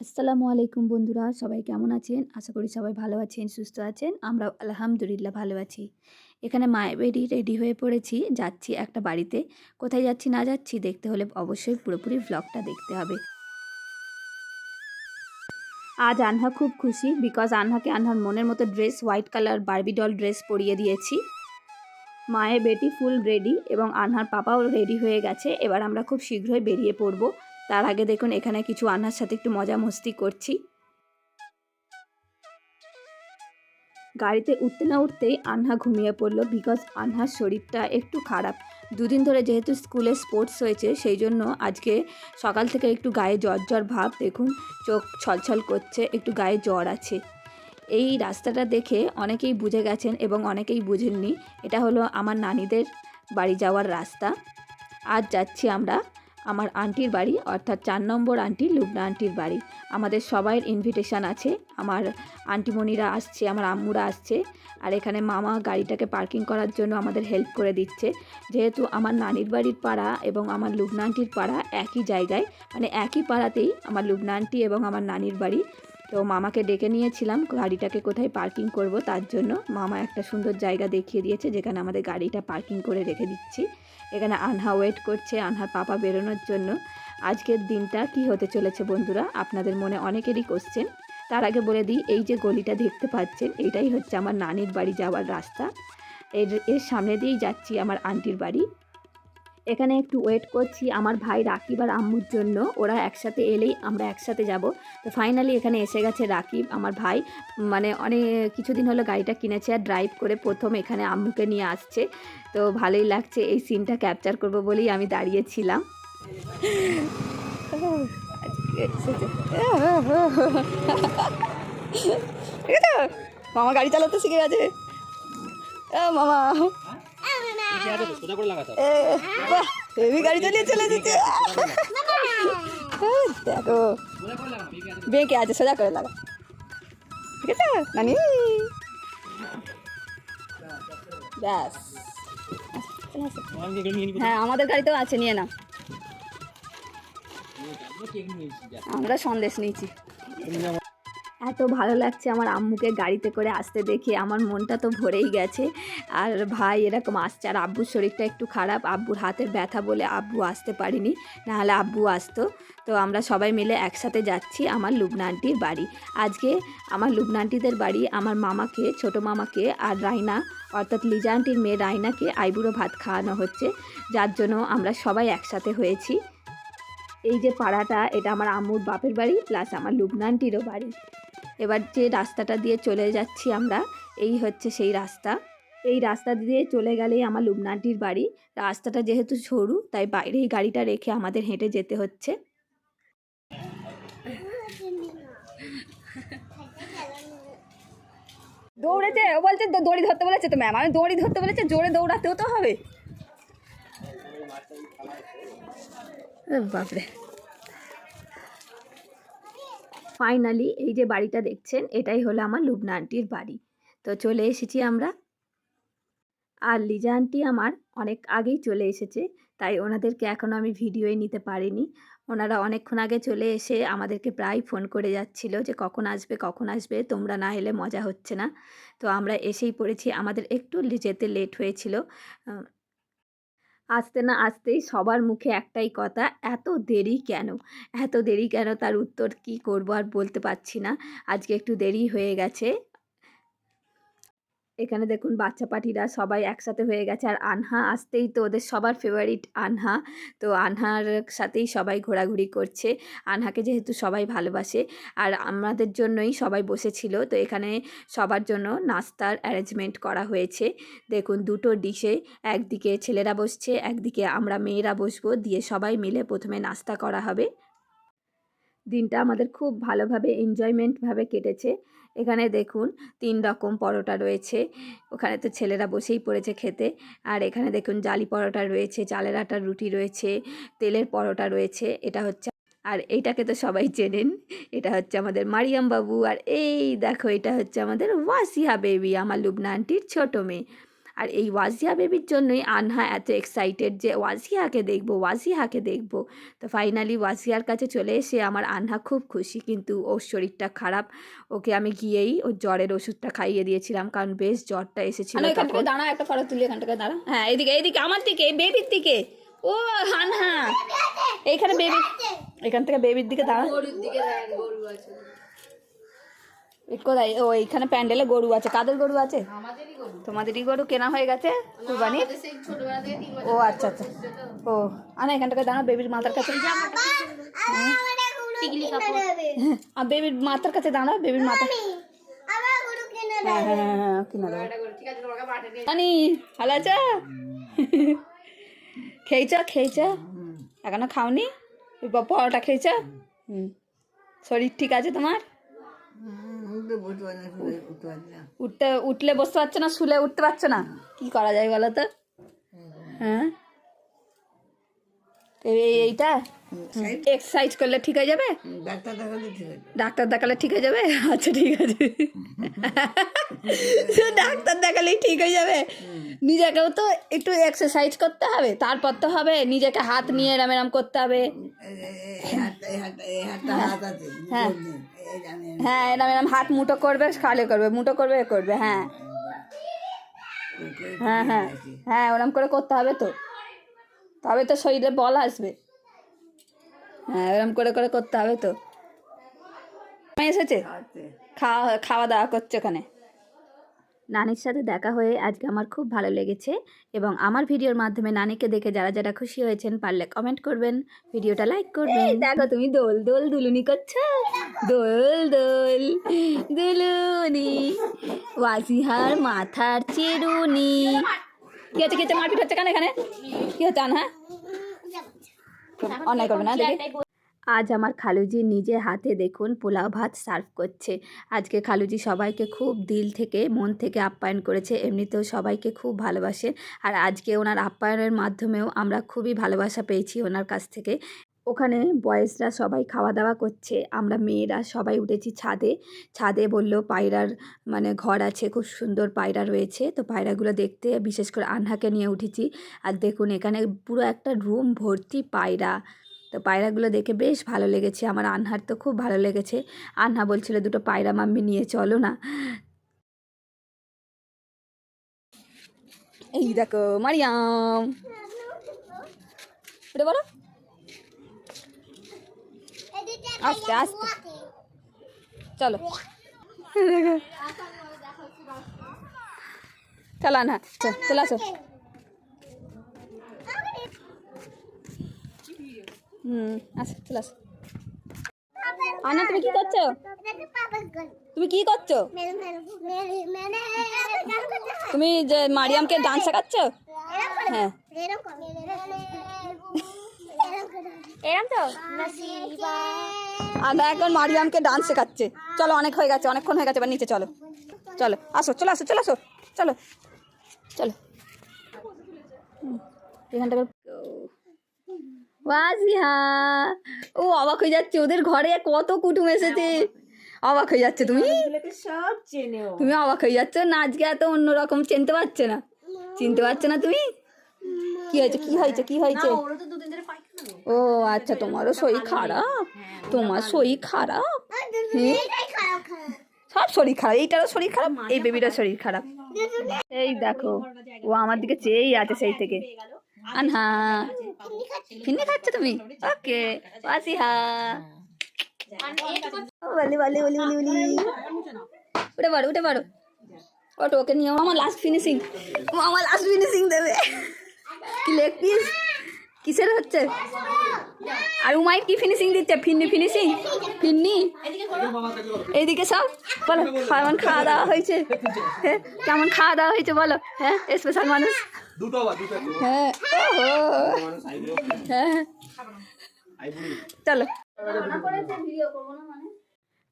আসসালামু আলাইকুম বন্ধুরা, সবাই কেমন আছেন? আশা করি সবাই ভালো আছেন, সুস্থ আছেন আমরা আলহামদুলিল্লাহ ভালো আছি। এখানে মায়ের বেডি রেডি হয়ে পড়েছি, যাচ্ছি একটা বাড়িতে। কোথায় যাচ্ছি না যাচ্ছি দেখতে হলে অবশ্যই পুরোপুরি ব্লগটা দেখতে হবে। আজ আনহা খুব খুশি বিকজ আনহাকে আনহার মনের মতো dress white colour Barbie doll dress পরিয়ে দিয়েছি। মায়ের বেটি ফুল রেডি এবং আনহার পাপাও রেডি হয়ে গেছে। এবার আমরা খুব শীঘ্রই বেরিয়ে পড়ব। তার আগে দেখুন, এখানে কিছু আনহার সাথে একটু মজা মস্তি করছি। গাড়িতে উঠতে না উঠতেই আনহা ঘুমিয়ে পড়ল বিকজ আনহার শরীরটা একটু খারাপ। দুদিন ধরে যেহেতু স্কুলে স্পোর্টস হয়েছে, সেই জন্য আজকে সকাল থেকে একটু গায়ে জ্বর জ্বর ভাব, দেখুন চোখ ছলছল করছে, একটু গায়ে জ্বর আছে। এই রাস্তাটা দেখে অনেকেই বুঝে গেছেন এবং অনেকেই বুঝেননি, এটা হলো আমার নানিদের বাড়ি যাওয়ার রাস্তা। আজ যাচ্ছি আমরা আমার আন্টির বাড়ি, অর্থাৎ চার নম্বর আন্টি লুবনা আন্টির বাড়ি। আমাদের সবাইয়ের ইনভিটেশান আছে। আমার আন্টিমণিরা আসছে, আমার আম্মুরা আসছে, আর এখানে মামা গাড়িটাকে পার্কিং করার জন্য আমাদের হেল্প করে দিচ্ছে। যেহেতু আমার নানির বাড়ির পাড়া এবং আমার লুবনা আন্টির পাড়া একই জায়গায় মানে একই পাড়াতেই আমার লুবনা আন্টি এবং আমার নানির বাড়ি। তো মামাকে ডেকে নিয়েছিলাম, গাড়িটাকে কোথায় পার্কিং করব তার জন্য। মামা একটা সুন্দর জায়গা দেখিয়ে দিয়েছে, যেখানে আমাদের গাড়িটা পার্কিং করে রেখে দিচ্ছি। এখানে আনহা ওয়েট করছে, আনহার পাপা বেরোনোর জন্য। আজকের দিনটা কি হতে চলেছে বন্ধুরা? আপনাদের মনে অনেকেরই কোশ্চেন তার আগে বলে দিই, এই যে গলিটা দেখতে পাচ্ছেন, এটাই হচ্ছে আমার নানির বাড়ি যাওয়ার রাস্তা। এর এর সামনে দিয়েই যাচ্ছি আমার আন্টির বাড়ি। এখানে একটু ওয়েট করছি আমার ভাই রাকিব আর আম্মুর জন্য। ওরা একসাথে এলেই আমরা একসাথে যাব। তো ফাইনালি এখানে এসে গেছে রাকিব, আমার ভাই। মানে অনেক কিছুদিন হলো গাড়িটা কিনেছে আর ড্রাইভ করে প্রথম এখানে আম্মুকে নিয়ে আসছে। তো ভালোই লাগছে এই সিনটা ক্যাপচার করব বলেই আমি দাঁড়িয়েছিলাম মামা গাড়ি চালাতে শিখে গেছে। মামা। হেভি গাড়ি দেখো বেঁকে আছে সোজা করে ব্যাস হ্যাঁ আমাদের গাড়িতেও আছে নিয়ে না আমরা সন্দেশ নিয়েছি এত ভালো লাগছে আমার আম্মুকে গাড়িতে করে আসতে দেখে। আমার মনটা তো ভরেই গেছে। আর ভাই, এরকম আসছে। আর আব্বুর শরীরটা একটু খারাপ। আব্বুর হাতের ব্যথা বলে আব্বু আসতে পারিনি। নাহলে আব্বু আসতো। তো আমরা সবাই মিলে একসাথে যাচ্ছি আমার লুবনা আন্টির বাড়ি। আজকে আমার লুবনা আন্টিদের বাড়ি আমার মামাকে, ছোট মামাকে আর রাইনা, অর্থাৎ লিজা আন্টির মেয়ে রাইনাকে আইবুড়ো ভাত খাওয়ানো হচ্ছে। যার জন্য আমরা সবাই একসাথে হয়েছি। এই যে পাড়াটা, এটা আমার আম্মুর বাপের বাড়ি, প্লাস আমার লুবনা আন্টিরও বাড়ি। এবার যে রাস্তাটা দিয়ে চলে যাচ্ছি আমরা, এই হচ্ছে সেই রাস্তা। এই রাস্তা দিয়ে চলে গেলেই আমার লুবনাটির বাড়ি। রাস্তাটা যেহেতু সরু, তাই বাইরেই গাড়িটা রেখে আমাদের হেঁটে যেতে হচ্ছে। দৌড়েছে, ও বলছে দড়ি ধরতে বলেছে তো ম্যাম আমি দড়ি ধরতে বলেছে, জোরে দৌড়াতেও তো হবে। বাপরে। ফাইনালি এই যে বাড়িটা দেখছেন, এটাই হলো আমার লুবনা আন্টির বাড়ি। তো চলে এসেছি আমরা। আর লিজা আন্টি আমার অনেক আগেই চলে এসেছে, তাই ওনাদেরকে এখনও আমি ভিডিওই নিতে পারিনি। ওনারা অনেকক্ষণ আগে চলে এসে আমাদেরকে প্রায় ফোন করে যাচ্ছিল যে, কখন আসবে কখন আসবে? তোমরা না এলে মজা হচ্ছে না। তো আমরা এসেই পড়েছি। আমাদের একটু যেতে লেট হয়েছিল। আসতে না আসতেই সবার মুখে একটাই কথা, এত দেরি কেন? এত দেরি কেন? তার উত্তর কি করব আর বলতে পারছি না। আজকে একটু দেরি হয়ে গেছে। এখানে দেখুন বাচ্চা পাটিরা সবাই একসাথে হয়ে গেছে। আর আনহা আসতেই তো ওদের সবার ফেভারিট আনহা। তো আনহার সাথেই সবাই ঘোরাঘুরি করছে। আনহাকে যেহেতু সবাই ভালোবাসে। আর আমাদের জন্যই সবাই বসেছিল। তো এখানে সবার জন্য নাস্তার অ্যারেঞ্জমেন্ট করা হয়েছে। দেখুন দুটো ডিশে একদিকে ছেলেরা বসছে, একদিকে আমরা মেয়েরা বসবো। দিয়ে সবাই মিলে প্রথমে নাস্তা করা হবে। দিনটা আমাদের খুব ভালোভাবে এনজয়মেন্টভাবে কেটেছে। এখানে দেখুন তিন রকম পরোটা রয়েছে। ওখানে তো ছেলেরা বসেই পড়েছে খেতে। আর এখানে দেখুন জালি পরোটা রয়েছে, চালের আটার রুটি রয়েছে, তেলের পরোটা রয়েছে, এটা হচ্ছে আর এইটাকে তো সবাই চেনেন, এটা হচ্ছে আমাদের মারিয়াম বাবু আর এই দেখো, এটা হচ্ছে আমাদের ওয়াসিহা বেবি, আমার লুবনা আন্টির ছোটো মেয়ে। আর এই ওয়াজিয়া বেবির জন্যই আনহা এত এক্সাইটেড যে ওয়াজিয়াকে দেখব ওয়াজিয়াকে দেখব। তো ফাইনালি ওয়াজিয়ার কাছে চলে এসে আমার আনহা খুব খুশি কিন্তু ওর শরীরটা খারাপ। ওকে আমি গিয়েই ওর জ্বরের ওষুধটা খাইয়ে দিয়েছিলাম কারণ বেশ জ্বরটা এসেছিল এখান থেকে দাঁড়া একটা ফটো তুলি এখান থেকে দাঁড়া। হ্যাঁ এইদিকে এইদিকে আমার দিকে বেবির দিকে। ও আনহা। এইখানে বেবি এখান থেকে বেবির দিকে দাঁড়া। এই কোথায়? ও এইখানে প্যান্ডেলে গরু আছে। কাদের গরু আছে? তোমাদেরই গরু কেনা হয়ে গেছে? কুরবানি? ও আচ্ছা আচ্ছা। ও আনা এখান থেকে দাঁড়া বেবির মাথার কাছে। আর বেবির মাথার কাছে দাঁড়া বেবির মাথা হ্যাঁ হ্যাঁ হ্যাঁ হ্যাঁ কিনে আনি ভালো আছো? খেয়েছ খেয়েছ? এখনও খাওনি? পরোটা খেয়েছ? হুম। শরীর ঠিক আছে তোমার? উঠতে উঠলে বসতে পারছ না শুলে উঠতে পারছ না? কি করা যায় বলো তো? হ্যাঁ? এই- এই- এইটা? এক্সারসাইজ করলে ঠিক হয়ে যাবে? ডাক্তার দেখালে ঠিক ডাক্তার দেখালে ঠিক হয়ে যাবে? আচ্ছা ঠিক আছে। ডাক্তার দেখালেই ঠিক হয়ে যাবে? নিজেকেও তো একটু এক্সারসাইজ করতে হবে তারপর তো হবে নিজেকে হাত নিয়ে এরম এরম করতে হবে। হ্যাঁ। হ্যাঁ এরম এরম হাত মুটো করবে খালে করবে মুটো করবে এ করবে হ্যাঁ। হ্যাঁ হ্যাঁ হ্যাঁ ওরম করে করতে হবে তো। তবে তো শরীরে বল আসবে। হ্যাঁ ওরম করে করে করতে হবে তো। এসেছে? খাওয়া খাওয়া দাওয়া করছে ওখানে। নানির সাথে দেখা হয়ে আজকে আমার খুব ভালো লেগেছে এবং আমার ভিডিওর মাধ্যমে নানিকে দেখে যারা যারা খুশি হয়েছেন পারলে কমেন্ট করবেন ভিডিওটা লাইক করবেন দেখো তুমি দোল দোল দুলুনি করছ দোল দোল দুলুনি ওয়াজিহার মাথার চিরুনি কি হচ্ছে কি হচ্ছে মারপিট হচ্ছে কেন এখানে কি হচ্ছে আন হ্যাঁ অন্যায় করবে না দেখি আজ আমার খালুজি নিজে হাতে দেখুন পোলাও ভাত সার্ভ করছে। আজকে খালুজি সবাইকে খুব দিল থেকে, মন থেকে আপ্যায়ন করেছে। এমনিতেও সবাইকে খুব ভালোবাসে। আর আজকে ওনার আপ্যায়নের মাধ্যমেও আমরা খুবই ভালোবাসা পেয়েছি ওনার কাছ থেকে। ওখানে বয়েসরা সবাই খাওয়া দাওয়া করছে। আমরা মেয়েরা সবাই উঠেছি ছাদে। ছাদে বলল, পায়রার মানে ঘর আছে, খুব সুন্দর পায়রা রয়েছে। তো পায়রাগুলো দেখতে বিশেষ করে আনহাকে নিয়ে উঠেছি। আর দেখুন এখানে পুরো একটা রুম ভর্তি পায়রা। তো পায়রাগুলো দেখে বেশ ভালো লেগেছে। আমার আনহার তো খুব ভালো লেগেছে। আনহা বলছিল, দুটো পায়রা মাম্মি নিয়ে চলো না। এই দেখো, মারিয়াম। এটা বলো। আস্তে আস্তে। চলো। চলো, আনহা। চ- চলে আসো। হুম আচ্ছা চলে আসো। আনা তুমি কি করছ? তুমি কি করছ? তুমি যে মারিয়ামকে ডান্স শেখাচ্ছ? হ্যাঁ। এরম তো? আনা এখন মারিয়ামকে ডান্স শেখাচ্ছে। চলো অনেক হয়ে গেছে অনেকক্ষণ হয়ে গেছে এবার নিচে চলো। চলো আসো চলো আসো চলো আসো চলো। চলো। এখানটা ওয়াজিহা। ও অবাক হয়ে যাচ্ছে ওদের ঘরে কত কুটুম এসেছে। অবাক হয়ে যাচ্ছে। তুমি। সব চেনে তুমি অবাক হয়ে যাচ্ছ? না আজকে এত অন্যরকম চিনতে পারছে না। চিনতে পারছে না তুমি? কি হয়েছে? কি হয়েছে? কি হয়েছে? ও আচ্ছা তোমারও শরীর খারাপ। তোমার শরীর খারাপ? হুম? সব শরীর খারাপ। এইটারও শরীর খারাপ? এই বেবিটার শরীর খারাপ। এই দেখো ও আমার দিকে চেয়েই আছে সেই থেকে। আনহা। ফিন্নি খাচ্ছ। তুমি? ওকে আসিহা বলি বলি বলি বলি বলি। উঠে পারো উঠে পারো ওটো ওকে নিয়ে আমার লাস্ট ফিনিশিং আমার লাস্ট ফিনিশিং দেবে। কি লেগ পিস কিসের হচ্ছে? আর উমাই কি ফিনিশিং দিচ্ছে? ফিন্নি ফিনিশিং ফিন্নি? এইদিকে সব? বলো কেমন খাওয়া দাওয়া হয়েছে? হ্যাঁ কেমন খাওয়া দাওয়া হয়েছে বলো? হ্যাঁ স্পেশাল মানুষ। হ্যাঁ। হ্যাঁ। চলো।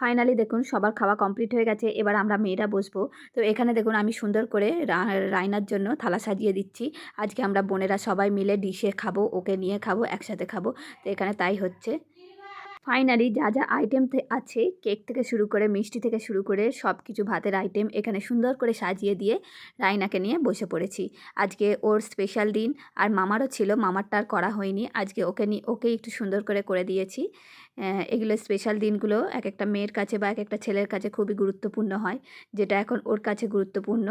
ফাইনালি দেখুন, সবার খাওয়া কমপ্লিট হয়ে গেছে, এবার আমরা মেয়েরা বসবো। তো এখানে দেখুন, আমি সুন্দর করে রায়নার জন্য থালা সাজিয়ে দিচ্ছি। আজকে আমরা বোনেরা সবাই মিলে ডিশে খাব, ওকে নিয়ে খাব, একসাথে খাব। তো এখানে তাই হচ্ছে। ফাইনালি যা যা আইটেম আছে কেক থেকে শুরু করে মিষ্টি থেকে শুরু করে সব কিছু ভাতের আইটেম এখানে সুন্দর করে সাজিয়ে দিয়ে রাইনাকে নিয়ে বসে পড়েছি। আজকে ওর স্পেশাল দিন, আর মামারও ছিল, মামারটা আর করা হয়নি। আজকে ওকে নিয়ে ওকে একটু সুন্দর করে করে দিয়েছি। এগুলো স্পেশাল দিনগুলো, এক একটা মেয়ের কাছে বা এক একটা ছেলের কাছে খুবই গুরুত্বপূর্ণ হয়, যেটা এখন ওর কাছে গুরুত্বপূর্ণ।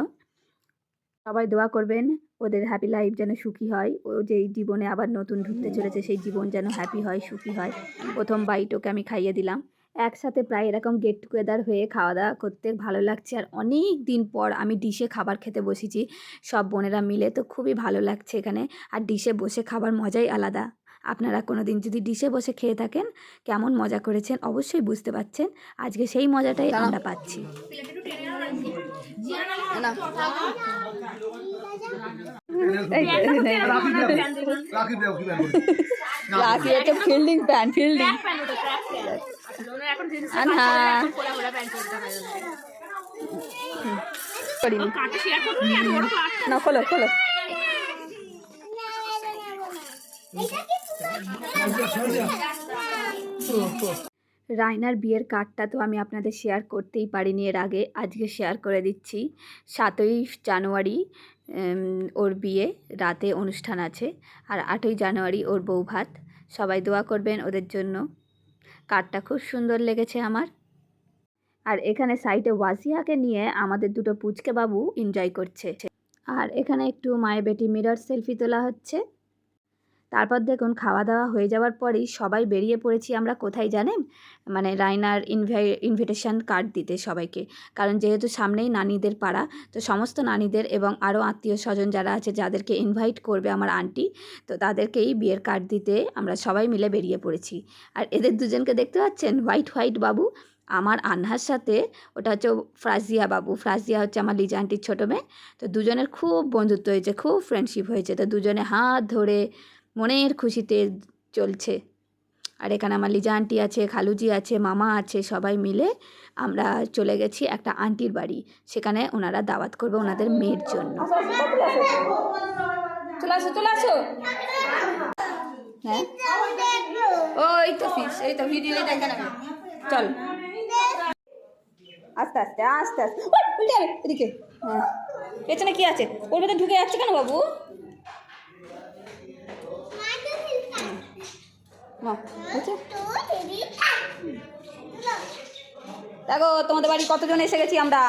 সবাই দোয়া করবেন ওদের হ্যাপি লাইফ যেন সুখী হয়। ও যেই জীবনে আবার নতুন ঢুকতে চলেছে সেই জীবন যেন হ্যাপি হয় সুখী হয়। প্রথম বাইট ওকে আমি খাইয়ে দিলাম। একসাথে প্রায় এরকম গেট টুগেদার হয়ে খাওয়া দাওয়া করতে ভালো লাগছে। আর অনেক দিন পর আমি ডিশে খাবার খেতে বসেছি সব বোনেরা মিলে তো খুবই ভালো লাগছে এখানে। আর ডিশে বসে খাবার মজাই আলাদা। আপনারা কোনো দিন যদি ডিশে বসে খেয়ে থাকেন কেমন মজা করেছেন অবশ্যই বুঝতে পারছেন। আজকে সেই মজাটাই আমরা পাচ্ছি। Fielding fielding. খোলো খোলো। রায়নার বিয়ের কার্ডটা তো আমি আপনাদের শেয়ার করতেই পারিনি এর আগে। আজকে শেয়ার করে দিচ্ছি। সাতই জানুয়ারি ওর বিয়ে, রাতে অনুষ্ঠান আছে। আর আটই জানুয়ারি ওর বউ ভাত। সবাই দোয়া করবেন ওদের জন্য। কার্ডটা খুব সুন্দর লেগেছে আমার। আর এখানে সাইডে ওয়াজিয়াকে নিয়ে আমাদের দুটো পুচকে বাবু এনজয় করছে। আর এখানে একটু মায়ের বেটি মিরর সেলফি তোলা হচ্ছে। তারপর দেখুন খাওয়া দাওয়া হয়ে যাওয়ার পরেই সবাই বেরিয়ে পড়েছি আমরা কোথায় জানেন? মানে রায়নার ইনভাই ইনভিটেশন কার্ড দিতে সবাইকে। কারণ যেহেতু সামনেই নানিদের পাড়া, তো সমস্ত নানিদের এবং আরও আত্মীয় স্বজন যারা আছে যাদেরকে ইনভাইট করবে আমার আন্টি, তো তাদেরকেই বিয়ের কার্ড দিতে আমরা সবাই মিলে বেরিয়ে পড়েছি। আর এদের দুজনকে দেখতে পাচ্ছেন? হোয়াইট হোয়াইট বাবু, আমার আনহার সাথে, ওটা হচ্ছে ফ্রাজিয়া বাবু। ফ্রাজিয়া হচ্ছে আমার লিজা আন্টির ছোটো মেয়ে। তো দুজনের খুব বন্ধুত্ব হয়েছে, খুব ফ্রেন্ডশিপ হয়েছে। তো দুজনে হাত ধরে মনের খুশিতে চলছে। আর এখানে আমার লিজা আন্টি আছে, খালুজি আছে, মামা আছে, সবাই মিলে আমরা চলে গেছি একটা আন্টির বাড়ি। সেখানে ওনারা দাওয়াত করবে ওনাদের মেয়ের জন্য। হ্যাঁ? এই তো চল। আস্তে আস্তে আস্তে আস্তে। হ্যাঁ। পেছনে কি আছে? ওর ভেতরে ঢুকে যাচ্ছে কেন বাবু? দেখো, তোমাদের বাড়ি কতজন এসে গেছি আমরা?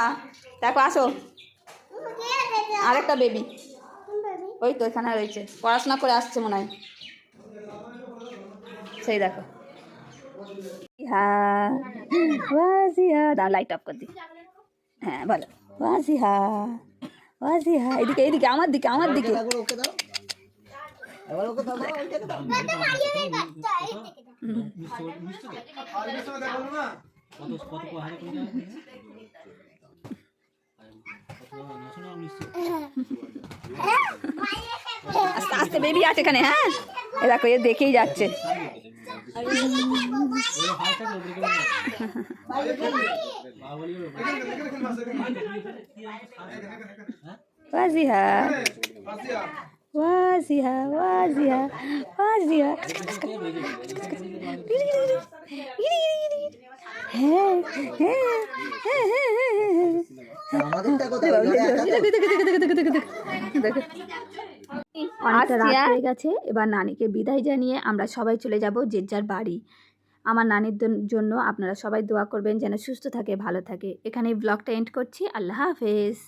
দেখো, আসো। আরেকটা বেবি ওই তো এখানে রয়েছে। পড়াশোনা করে আসছে মনে হয়। সেই দেখো। হ্যাঁ দাও লাইট অফ করে দি হ্যাঁ বলো। ওয়াজিহা ওয়াজিহা এদিকে এদিকে, আমার দিকে আমার দিকে। আস্তে আস্তে বেবি আছে এখানে হ্যাঁ? এ দেখো এ দেখেই যাচ্ছে। ওয়াজিহা ওয়াজিহা ওয়াজিহা ওয়াজিহা হ্যাঁ? অনেকটা হয়ে গেছে, এবার নানিকে বিদায় জানিয়ে আমরা সবাই চলে যাব যে যার বাড়ি। আমার নানির জন্য আপনারা সবাই দোয়া করবেন যেন সুস্থ থাকে, ভালো থাকে। এখানে ব্লগটা এন্ড করছি। আল্লাহ হাফেজ।